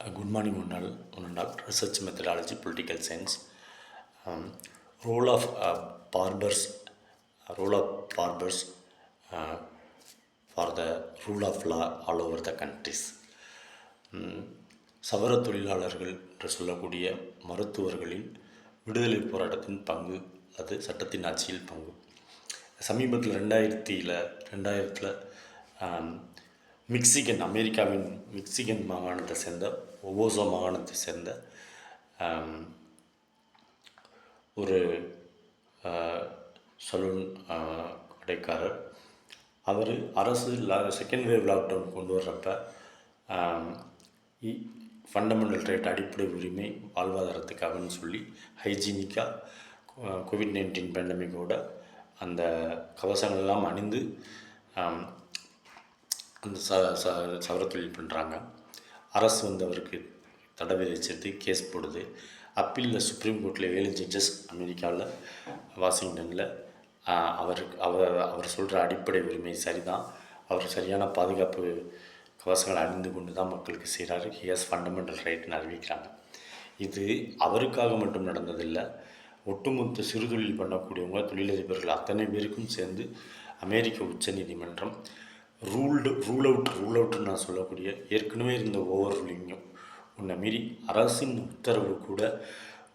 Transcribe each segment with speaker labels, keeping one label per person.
Speaker 1: Uh, good morning, Munal. Munal. Research methodology, political science. Um, role of uh, barbers, uh, role of barbers uh, for the rule of law all over the countries. ம், சவர தொழிலாளர்கள் என்று சொல்லக்கூடிய மருத்துவர்களின் விடுதலை போராட்டத்தின் பங்கு அது சட்டத்தின் ஆட்சியில் பங்கு சமீபத்தில் ரெண்டாயிரத்தியில் ரெண்டாயிரத்தில் மிக்சிகன் அமெரிக்காவின் மிக்சிகன் மாகாணத்தை சேர்ந்த ஒவோசோ மாகாணத்தை சேர்ந்த ஒரு சலூன் கடைக்காரர். அவர் அரசு செகண்ட் வேவ் லாக்டவுன் கொண்டு வர்றப்ப ஃபண்டமெண்டல் ரைட் அடிப்படை உரிமை வாழ்வாதாரத்துக்காகன்னு சொல்லி ஹைஜீனிக்காக கோவிட் நைன்டீன் பேண்டமிக்கோட அந்த கவசங்கள்லாம் அணிந்து அந்த ச ச சவர தொழில் பண்ணுறாங்க அரசு வந்து அவருக்கு தடை விதிச்சிட்டு கேஸ் போடுது. அப்பீலில் சுப்ரீம் கோர்ட்டில் ஏழு ஜட்ஜஸ் அமெரிக்காவில் வாஷிங்டனில் அவருக்கு அவர் அவர் சொல்கிற அடிப்படை உரிமை சரிதான். அவர் சரியான பாதுகாப்பு கவசங்களை அணிந்து கொண்டு தான் மக்களுக்கு செய்கிறாரு ஹியஸ் ஃபண்டமெண்டல் ரைட்னு அறிவிக்கிறாங்க. இது அவருக்காக மட்டும் நடந்ததில்லை. ஒட்டுமொத்த சிறுதொழில் பண்ணக்கூடியவங்க தொழிலதிபர்கள் அத்தனை பேருக்கும் சேர்ந்து அமெரிக்க உச்சநீதிமன்றம் ரூல்டு ரூல் அவுட் ரூல் அவுட்னு நான் சொல்லக்கூடிய ஏற்கனவே இருந்த ஓவர் ரூலிங்கும் உன்னை மீறி அரசின் உத்தரவு கூட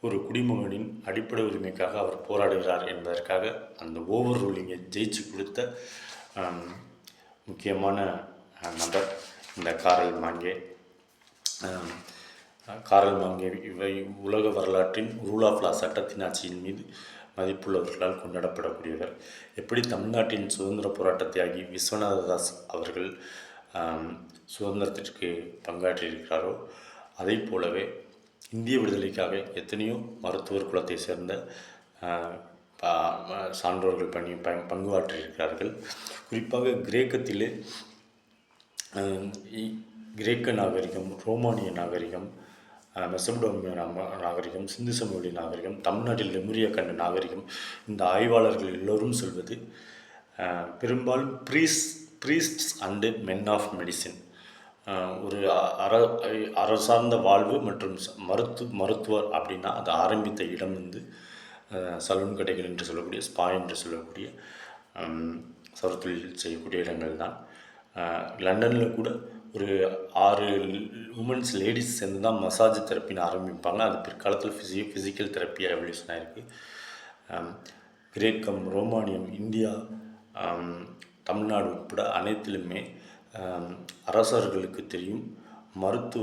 Speaker 1: ஒரு குடிமகனின் அடிப்படை உரிமைக்காக அவர் போராடுகிறார் என்பதற்காக அந்த ஓவர் ரூலிங்கை ஜெயிச்சு கொடுத்த முக்கியமான நபர் இந்த காரல் மாங்கே. காரல் மாங்கே இவை உலக வரலாற்றின் ரூல் ஆஃப் லா சட்டத்தின் ஆட்சியின் மீது மதிப்புள்ளவர்களால் கொண்டாடப்படக்கூடியவர். எப்படி தமிழ்நாட்டின் சுதந்திர போராட்ட தியாகி அவர்கள் சுதந்திரத்திற்கு பங்காற்றியிருக்கிறாரோ அதை போலவே இந்திய விடுதலைக்காக எத்தனையோ மருத்துவர் குலத்தை சேர்ந்த சான்றோர்கள் பணி ப- குறிப்பாக கிரேக்கத்திலே கிரேக்க நாகரிகம் ரோமானிய நாகரிகம் மெசபடோமிய நாம- நாகரிகம் சிந்து சமவெளி நாகரிகம் தமிழ்நாட்டில் லெமுரிய கண்ட நாகரிகம் இந்த ஆய்வாளர்கள் எல்லோரும் சொல்வது பெரும்பாலும் priest priests and men of medicine ஒரு அ- அற அரசார்ந்த வாழ்வு மற்றும் மருத்து மருத்துவர் அப்படின்னா அது ஆரம்பித்த இடம் வந்து சலூன் கடைகள் என்று சொல்லக்கூடிய ஸ்பா என்று சொல்லக்கூடிய ஹம், செய்யக்கூடிய இடங்கள் தான் லண்டனில் கூட ஒரு ஆறு உமன்ஸ் லேடிஸ் சேர்ந்து தான் மசாஜ் தெரப்பின்னு ஆரம்பிப்பாங்க. அது பிற்காலத்தில் ஃபிசி ஃபிசிக்கல் தெரப்பியாக எவல்யூஷன் இருக்குது கிரேக்கம் ரோமானியம் இந்தியா தமிழ்நாடு உட்பட அனைத்திலுமே அரசர்களுக்கு தெரியும். மருத்துவ